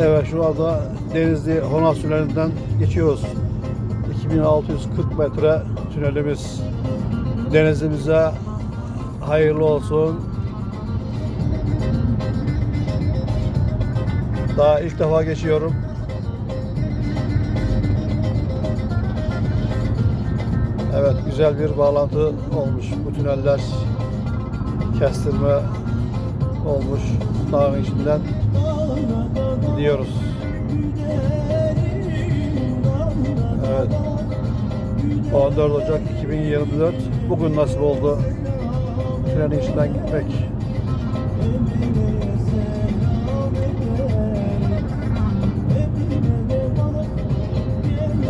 Evet şu anda Denizli Honaz Tüneli'nden geçiyoruz. 2640 metre tünelimiz. Denizimize hayırlı olsun. Daha ilk defa geçiyorum. Evet güzel bir bağlantı olmuş. Bu tüneller kestirme olmuş. Dağın içinden gidiyoruz. Evet. 14 Ocak 2024 bugün nasip oldu tünelin içinden gitmek.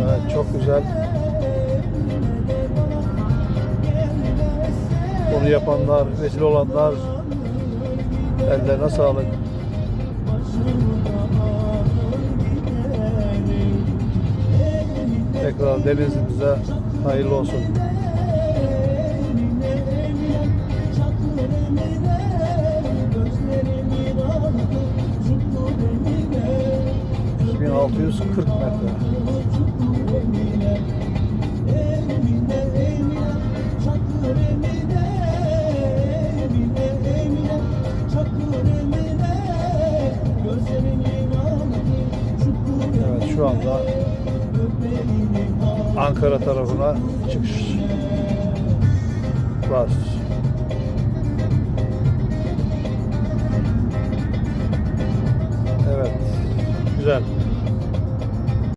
Evet çok güzel. Bunu yapanlar, vesile olanlar ellerine sağlık. Tekrar denizimize hayırlı olsun. ...2640 metre. Şu anda Ankara tarafına çıkış var. Evet. Güzel.